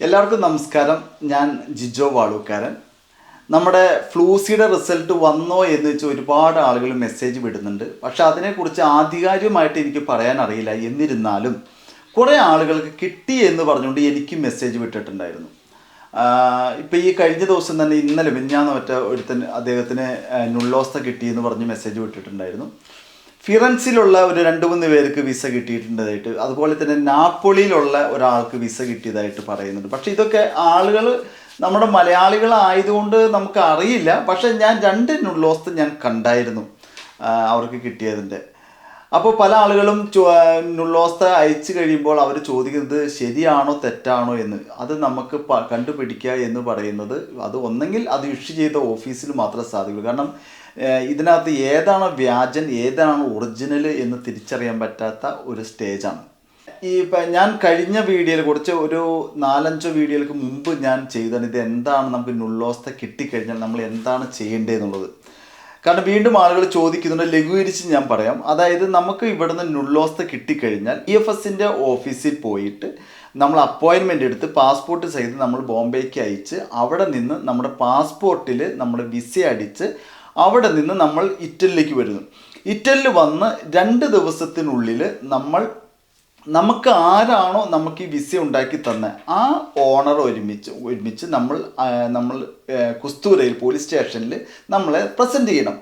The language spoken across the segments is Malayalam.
എല്ലാവർക്കും നമസ്കാരം. ഞാൻ ജിജോ വാളൂക്കാരൻ. നമ്മുടെ ഫ്ലൂസിയുടെ റിസൾട്ട് വന്നോ എന്ന് വെച്ച് ഒരുപാട് ആളുകൾ മെസ്സേജ് വിടുന്നുണ്ട്. പക്ഷെ അതിനെക്കുറിച്ച് ആധികാരികമായിട്ട് എനിക്ക് പറയാൻ അറിയില്ല. എന്നിരുന്നാലും കുറേ ആളുകൾക്ക് കിട്ടി എന്ന് പറഞ്ഞുകൊണ്ട് എനിക്കും മെസ്സേജ് വിട്ടിട്ടുണ്ടായിരുന്നു. ഇപ്പോൾ ഈ കഴിഞ്ഞ ദിവസം തന്നെ ഇന്നലെ മിഞ്ഞാന്ന് മറ്റേ ഒരുത്തൻ അദ്ദേഹത്തിന് നുള്ളോസ്ത കിട്ടി എന്ന് പറഞ്ഞ് മെസ്സേജ് വിട്ടിട്ടുണ്ടായിരുന്നു. ഫിറൻസിലുള്ള ഒരു രണ്ട് മൂന്ന് പേർക്ക് വിസ കിട്ടിയിട്ടുണ്ടതായിട്ട് അതുപോലെ തന്നെ നാപ്പോളിയിലുള്ള ഒരാൾക്ക് വിസ കിട്ടിയതായിട്ട് പറയുന്നുണ്ട്. പക്ഷെ ഇതൊക്കെ ആളുകൾ നമ്മുടെ മലയാളികളായതുകൊണ്ട് നമുക്ക് അറിയില്ല. പക്ഷെ ഞാൻ രണ്ട് ഞാൻ കണ്ടായിരുന്നു അവർക്ക് കിട്ടിയതിന്റെ. അപ്പോൾ പല ആളുകളും നുള്ളോസ്ത അയച്ചു കഴിയുമ്പോൾ അവർ ചോദിക്കുന്നത് ശരിയാണോ തെറ്റാണോ എന്ന്. അത് നമുക്ക് കണ്ടുപിടിക്കുക എന്ന് പറയുന്നത് അത് ഒന്നെങ്കിൽ അത് ഇഷ്യൂ ചെയ്ത ഓഫീസിൽ മാത്രമേ സാധിക്കുള്ളൂ. കാരണം ഇതിനകത്ത് ഏതാണ് വ്യാജൻ ഏതാണ് ഒറിജിനൽ എന്ന് തിരിച്ചറിയാൻ പറ്റാത്ത ഒരു സ്റ്റേജാണ് ഈ ഞാൻ കഴിഞ്ഞ വീഡിയോയിൽ കുറച്ച് ഒരു നാലഞ്ചോ വീഡിയോകൾക്ക് മുമ്പ് ഞാൻ ചെയ്തതാണ്. ഇത് എന്താണ് നമുക്ക് നുള്ളോസ്ഥ കിട്ടിക്കഴിഞ്ഞാൽ നമ്മൾ എന്താണ് ചെയ്യേണ്ടതെന്നുള്ളത്. കാരണം വീണ്ടും ആളുകൾ ചോദിക്കുന്നുണ്ട് ലഘൂകരിച്ച് ഞാൻ പറയാം. അതായത് നമുക്ക് ഇവിടുന്ന് നുള്ളോസ്ഥ കിട്ടിക്കഴിഞ്ഞാൽ ഇ എഫ് എസിന്റെ ഓഫീസിൽ പോയിട്ട് നമ്മൾ അപ്പോയിൻമെന്റ് എടുത്ത് പാസ്പോർട്ട് സഹിതം നമ്മൾ ബോംബെക്ക് അയച്ച് അവിടെ നിന്ന് നമ്മുടെ പാസ്പോർട്ടിൽ നമ്മൾ വിസ അടിച്ച് അവിടെ നിന്ന് നമ്മൾ ഇറ്റലിയിലേക്ക് വരുന്നു. ഇറ്റലിൽ വന്ന് രണ്ട് ദിവസത്തിനുള്ളിൽ നമ്മൾ നമുക്ക് ആരാണോ നമുക്ക് ഈ വിസ ഉണ്ടാക്കി തന്ന ആ ഓണർ ഒരുമിച്ച് ഒരുമിച്ച് നമ്മൾ നമ്മൾ കുസ്തൂരയിൽ പോലീസ് സ്റ്റേഷനിൽ നമ്മളെ പ്രസന്റ് ചെയ്യണം.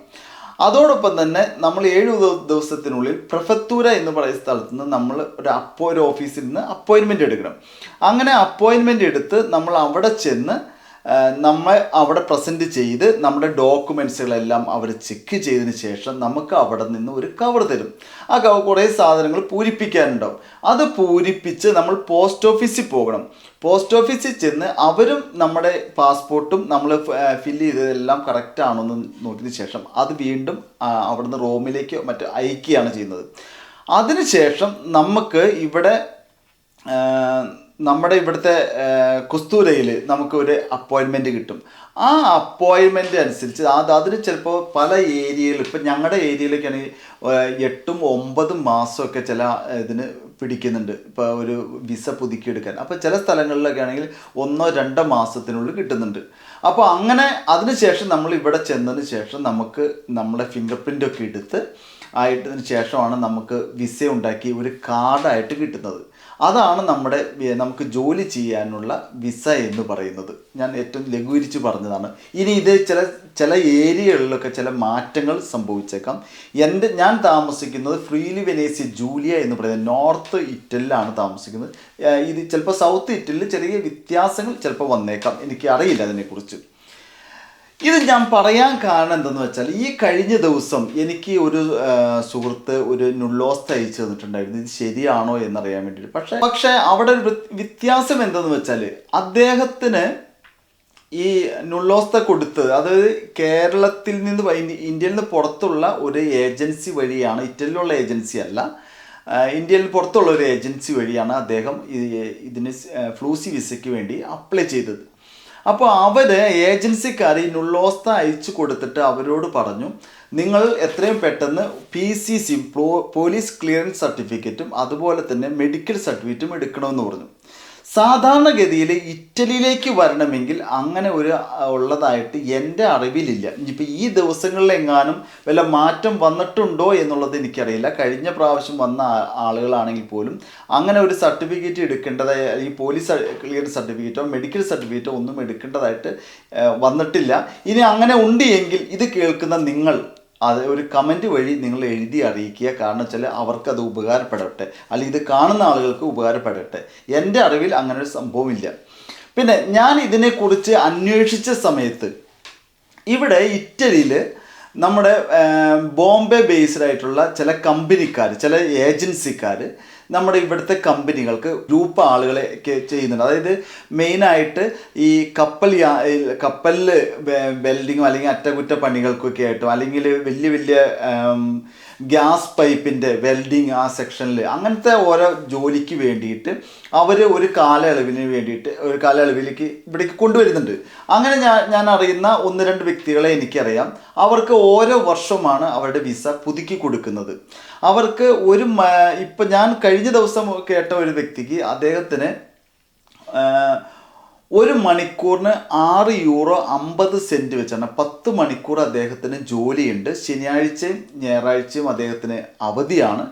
അതോടൊപ്പം തന്നെ നമ്മൾ ഏഴ് ദിവ- ദിവസത്തിനുള്ളിൽ പ്രഫത്തൂര എന്ന് പറയുന്ന സ്ഥലത്ത് നിന്ന് നമ്മൾ ഒരു അപ്പോ ഒരു ഓഫീസിൽ നിന്ന് അപ്പോയിൻമെന്റ് എടുക്കണം. അങ്ങനെ അപ്പോയിൻമെന്റ് എടുത്ത് നമ്മൾ അവിടെ ചെന്ന് നമ്മൾ അവിടെ പ്രസന്റ് ചെയ്ത് നമ്മുടെ ഡോക്യുമെൻസുകളെല്ലാം അവർ ചെക്ക് ചെയ്തതിന് ശേഷം നമുക്ക് അവിടെ നിന്ന് ഒരു കവർ തരും. ആ കവർ കുറേ സാധനങ്ങൾ പൂരിപ്പിക്കാനുണ്ടാവും. അത് പൂരിപ്പിച്ച് നമ്മൾ പോസ്റ്റ് ഓഫീസിൽ പോകണം. പോസ്റ്റ് ഓഫീസിൽ ചെന്ന് അവരും നമ്മുടെ പാസ്പോർട്ടും നമ്മൾ ഫില്ല് ചെയ്തതെല്ലാം കറക്റ്റ് ആണോ എന്ന് നോക്കിയതിന് ശേഷം അത് വീണ്ടും അവിടുന്ന് റോമിലേക്ക് മറ്റോ അയക്കുകയാണ് ചെയ്യുന്നത്. അതിനുശേഷം നമുക്ക് ഇവിടെ നമ്മുടെ ഇവിടുത്തെ കുസ്തൂരയിൽ നമുക്ക് ഒരു അപ്പോയിൻമെന്റ് കിട്ടും. ആ അപ്പോയിൻമെന്റ് അനുസരിച്ച് അത് അതിന് ചിലപ്പോൾ പല ഏരിയയിൽ ഇപ്പം ഞങ്ങളുടെ ഏരിയയിലൊക്കെയാണെങ്കിൽ എട്ടും ഒമ്പതും മാസമൊക്കെ ചില ഇതിന് പിടിക്കുന്നുണ്ട്. ഇപ്പോൾ ഒരു വിസ പുതുക്കിയെടുക്കാൻ. അപ്പോൾ ചില സ്ഥലങ്ങളിലൊക്കെ ആണെങ്കിൽ ഒന്നോ രണ്ടോ മാസത്തിനുള്ളിൽ കിട്ടുന്നുണ്ട്. അപ്പോൾ അങ്ങനെ അതിനുശേഷം നമ്മൾ ഇവിടെ ചെന്നതിന് ശേഷം നമുക്ക് നമ്മുടെ ഫിംഗർ പ്രിന്റൊക്കെ എടുത്ത് ആയിട്ടതിന് ശേഷമാണ് നമുക്ക് വിസ ഉണ്ടാക്കി ഒരു കാർഡായിട്ട് കിട്ടുന്നത്. അതാണ് നമ്മുടെ നമുക്ക് ജോലി ചെയ്യാനുള്ള വിസ എന്ന് പറയുന്നത്. ഞാൻ ഏറ്റവും ലഘൂകരിച്ച് പറഞ്ഞതാണ്. ഇനി ഇത് ചില ചില ഏരിയകളിലൊക്കെ ചില മാറ്റങ്ങൾ സംഭവിച്ചേക്കാം. എന്റെ ഞാൻ താമസിക്കുന്നത് ഫ്രീലി വെനേസി ജൂലിയ എന്ന് പറയുന്നത് നോർത്ത് ഇറ്റലിലാണ് താമസിക്കുന്നത്. ഇത് ചിലപ്പോൾ സൗത്ത് ഇറ്റലിൽ ചെറിയ വ്യത്യാസങ്ങൾ ചിലപ്പോൾ വന്നേക്കാം. എനിക്ക് അറിയില്ല അതിനെക്കുറിച്ച്. ഇത് ഞാൻ പറയാൻ കാരണം എന്തെന്ന് വെച്ചാൽ ഈ കഴിഞ്ഞ ദിവസം എനിക്ക് ഒരു സുഹൃത്ത് ഒരു നുള്ളോസ് അയച്ചു തന്നിട്ടുണ്ടായിരുന്നു. ഇത് ശരിയാണോ എന്നറിയാൻ വേണ്ടിയിട്ട്. പക്ഷേ പക്ഷേ അവിടെ ഒരു വ്യത്യാസം എന്തെന്ന് വെച്ചാൽ അദ്ദേഹത്തിന് ഈ നുള്ളോസ്ത കൊടുത്ത് അതായത് കേരളത്തിൽ നിന്ന് ഇന്ത്യയിൽ നിന്ന് പുറത്തുള്ള ഒരു ഏജൻസി വഴിയാണ് ഇറ്റലിയിലുള്ള ഏജൻസി അല്ല ഇന്ത്യയിൽ പുറത്തുള്ള ഒരു ഏജൻസി വഴിയാണ് അദ്ദേഹം ഇതിന് ഫ്ലൂസി വിസയ്ക്ക് വേണ്ടി അപ്ലൈ ചെയ്തത്. അപ്പോൾ അവർ ഏജൻസിക്കാർ ഈ നുള്ളോസ്ത അയച്ചു കൊടുത്തിട്ട് അവരോട് പറഞ്ഞു നിങ്ങൾ എത്രയും പെട്ടെന്ന് P C C police clearance സർട്ടിഫിക്കറ്റും അതുപോലെ തന്നെ മെഡിക്കൽ സർട്ടിഫിക്കറ്റും എടുക്കണമെന്ന് പറഞ്ഞു. സാധാരണഗതിയിൽ ഇറ്റലിയിലേക്ക് വരണമെങ്കിൽ അങ്ങനെ ഒരു ഉള്ളതായിട്ട് എന്റെ അറിവിലില്ല. ഇനിയിപ്പോൾ ഈ ദിവസങ്ങളിലെങ്ങാനും വല്ല മാറ്റം വന്നിട്ടുണ്ടോ എന്നുള്ളത് എനിക്കറിയില്ല. കഴിഞ്ഞ പ്രാവശ്യം വന്ന ആളുകളാണെങ്കിൽ പോലും അങ്ങനെ ഒരു സർട്ടിഫിക്കറ്റ് എടുക്കേണ്ടതായ ഈ പോലീസ് ക്ലിയർ സർട്ടിഫിക്കറ്റോ മെഡിക്കൽ സർട്ടിഫിക്കറ്റോ ഒന്നും എടുക്കേണ്ടതായിട്ട് വന്നിട്ടില്ല. ഇനി അങ്ങനെ ഉണ്ട് എങ്കിൽ ഇത് കേൾക്കുന്ന നിങ്ങൾ അത് ഒരു കമന്റ് വഴി നിങ്ങൾ എഴുതി അറിയിക്കുക. കാരണം വെച്ചാൽ അവർക്കത് ഉപകാരപ്പെടട്ടെ. അല്ലെങ്കിൽ ഇത് കാണുന്ന ആളുകൾക്ക് ഉപകാരപ്പെടട്ടെ. എന്റെ അറിവിൽ അങ്ങനെ ഒരു സംഭവമില്ല. പിന്നെ ഞാൻ ഇതിനെക്കുറിച്ച് അന്വേഷിച്ച സമയത്ത് ഇവിടെ ഇറ്റലിയിൽ നമ്മുടെ ബോംബെ ബേസ്ഡ് ആയിട്ടുള്ള ചില കമ്പനിക്കാർ ചില ഏജൻസിക്കാർ നമ്മുടെ ഇവിടുത്തെ കമ്പനികൾക്ക് ഗ്രൂപ്പ് ആളുകളെ ചെയ്യുന്നുണ്ട്. അതായത് മെയിനായിട്ട് ഈ കപ്പൽ കപ്പലിൽ വെൽഡിങ്ങോ അല്ലെങ്കിൽ അറ്റകുറ്റപ്പണികൾക്കൊക്കെ ആയിട്ടും അല്ലെങ്കിൽ വലിയ വലിയ ഗ്യാസ് പൈപ്പിന്റെ വെൽഡിങ് ആ സെക്ഷനിൽ അങ്ങനത്തെ ഓരോ ജോലിക്ക് വേണ്ടിയിട്ട് അവർ ഒരു കാലയളവിന് വേണ്ടിയിട്ട് ഒരു കാലയളവിലേക്ക് ഇവിടേക്ക് കൊണ്ടുവരുന്നുണ്ട്. അങ്ങനെ ഞാൻ ഞാൻ അറിയുന്ന ഒന്ന് രണ്ട് വ്യക്തികളെ എനിക്കറിയാം. അവർക്ക് ഓരോ വർഷമാണ് അവരുടെ വിസ പുതുക്കി കൊടുക്കുന്നത്. അവർക്ക് ഒരു ഇപ്പം ഞാൻ കഴിഞ്ഞ ദിവസം കേട്ട ഒരു വ്യക്തിക്ക് അദ്ദേഹത്തിന് ഒരു മണിക്കൂറിന് ആറ് യൂറോ അമ്പത് സെന്റ് വെച്ചാണ് പത്ത് മണിക്കൂർ അദ്ദേഹത്തിന് ജോലിയുണ്ട്. ശനിയാഴ്ചയും ഞായറാഴ്ചയും അദ്ദേഹത്തിന് അവധിയാണ്.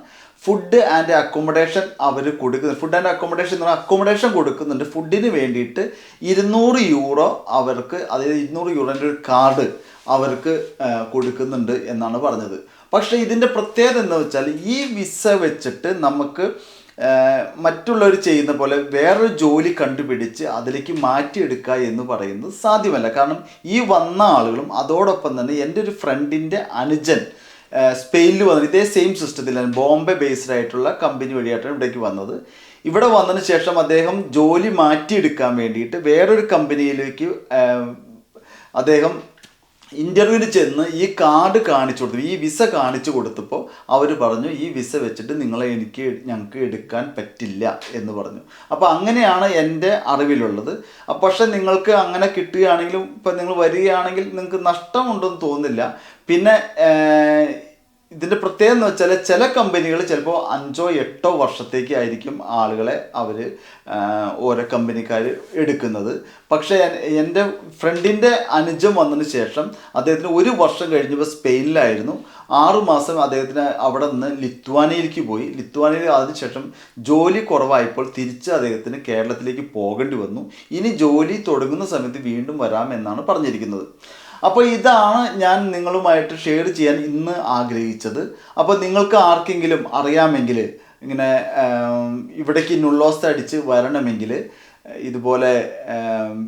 ഫുഡ് ആൻഡ് അക്കോമഡേഷൻ അവർ കൊടുക്കുന്നുണ്ട്. ഫുഡ് ആൻഡ് അക്കോമഡേഷൻ എന്ന് പറഞ്ഞാൽ അക്കോമഡേഷൻ കൊടുക്കുന്നുണ്ട്. ഫുഡിന് വേണ്ടിയിട്ട് ഇരുന്നൂറ് യൂറോ അവർക്ക് അതായത് ഇരുന്നൂറ് യൂറോന്റെ ഒരു കാർഡ് അവർക്ക് കൊടുക്കുന്നുണ്ട് എന്നാണ് പറഞ്ഞത്. പക്ഷേ ഇതിന്റെ പ്രത്യേകത എന്ന് വെച്ചാൽ ഈ വിസ വെച്ചിട്ട് നമുക്ക് മറ്റുള്ളവർ ചെയ്യുന്ന പോലെ വേറൊരു ജോലി കണ്ടുപിടിച്ച് അതിലേക്ക് മാറ്റിയെടുക്കുക എന്ന് പറയുന്നത് സാധ്യമല്ല. കാരണം ഈ വന്ന ആളുകളും അതോടൊപ്പം തന്നെ എന്റെ ഒരു ഫ്രണ്ടിന്റെ അനുജൻ സ്പെയിനിൽ വന്നത് ഇതേ സെയിം സിസ്റ്റത്തിലാണ് ബോംബെ ബേസ്ഡ് ആയിട്ടുള്ള കമ്പനി വഴിയായിട്ടാണ് ഇവിടേക്ക് വന്നത്. ഇവിടെ വന്നതിന് ശേഷം അദ്ദേഹം ജോലി മാറ്റിയെടുക്കാൻ വേണ്ടിയിട്ട് വേറൊരു കമ്പനിയിലേക്ക് അദ്ദേഹം ഇന്റർവ്യൂവിന് ചെന്ന് ഈ കാർഡ് കാണിച്ചു കൊടുത്തു ഈ വിസ കാണിച്ചു കൊടുത്തപ്പോൾ അവർ പറഞ്ഞു ഈ വിസ വെച്ചിട്ട് നിങ്ങളെ എനിക്ക് ഞങ്ങൾക്ക് എടുക്കാൻ പറ്റില്ല എന്ന് പറഞ്ഞു. അപ്പോൾ അങ്ങനെയാണ് എന്റെ അറിവിലുള്ളത്. പക്ഷേ നിങ്ങൾക്ക് അങ്ങനെ കിട്ടുകയാണെങ്കിലും ഇപ്പം നിങ്ങൾ വരികയാണെങ്കിൽ നിങ്ങൾക്ക് നഷ്ടമുണ്ടെന്ന് തോന്നുന്നില്ല. പിന്നെ ഇതിന്റെ പ്രത്യേകത എന്ന് വെച്ചാൽ ചില കമ്പനികൾ ചിലപ്പോൾ അഞ്ചോ എട്ടോ വർഷത്തേക്ക് ആയിരിക്കും ആളുകളെ അവർ ഓരോ കമ്പനിക്കാർ എടുക്കുന്നത്. പക്ഷേ എന്റെ ഫ്രണ്ടിന്റെ അനുജം വന്നതിന് ശേഷം അദ്ദേഹത്തിന് ഒരു വർഷം കഴിഞ്ഞപ്പോൾ സ്പെയിനിലായിരുന്നു. ആറുമാസം അദ്ദേഹത്തിന് അവിടെ നിന്ന് ലിത്വാനയിലേക്ക് പോയി. ലിത്വാനിയയിൽ അതിനുശേഷം ജോലി കുറവായപ്പോൾ തിരിച്ച് അദ്ദേഹത്തിന് കേരളത്തിലേക്ക് പോകേണ്ടി വന്നു. ഇനി ജോലി തുടങ്ങുന്ന സമയത്ത് വീണ്ടും വരാമെന്നാണ് പറഞ്ഞിരിക്കുന്നത്. അപ്പോൾ ഇതാണ് ഞാൻ നിങ്ങളുമായിട്ട് ഷെയർ ചെയ്യാൻ ഇന്ന് ആഗ്രഹിച്ചത്. അപ്പോൾ നിങ്ങൾക്ക് ആർക്കെങ്കിലും അറിയാമെങ്കിൽ ഇങ്ങനെ ഇവിടേക്ക് നുള്ളോസ് അടിച്ച് വരണമെങ്കിൽ ഇതുപോലെ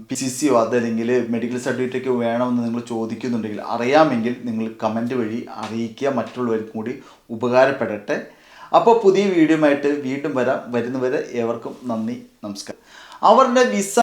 പി സി സിയോ അതല്ലെങ്കിൽ മെഡിക്കൽ സർട്ടിഫിക്കറ്റ് വേണമെന്ന് നിങ്ങൾ ചോദിക്കുന്നുണ്ടെങ്കിൽ അറിയാമെങ്കിൽ നിങ്ങൾ കമന്റ് വഴി അറിയിക്കുക. മറ്റുള്ളവർക്കും കൂടി ഉപകാരപ്പെടട്ടെ. അപ്പോൾ പുതിയ വീഡിയോ ആയിട്ട് വീണ്ടും വരാം. വരുന്നവരെ ഏവർക്കും നന്ദി നമസ്കാരം. അവരുടെ വിസ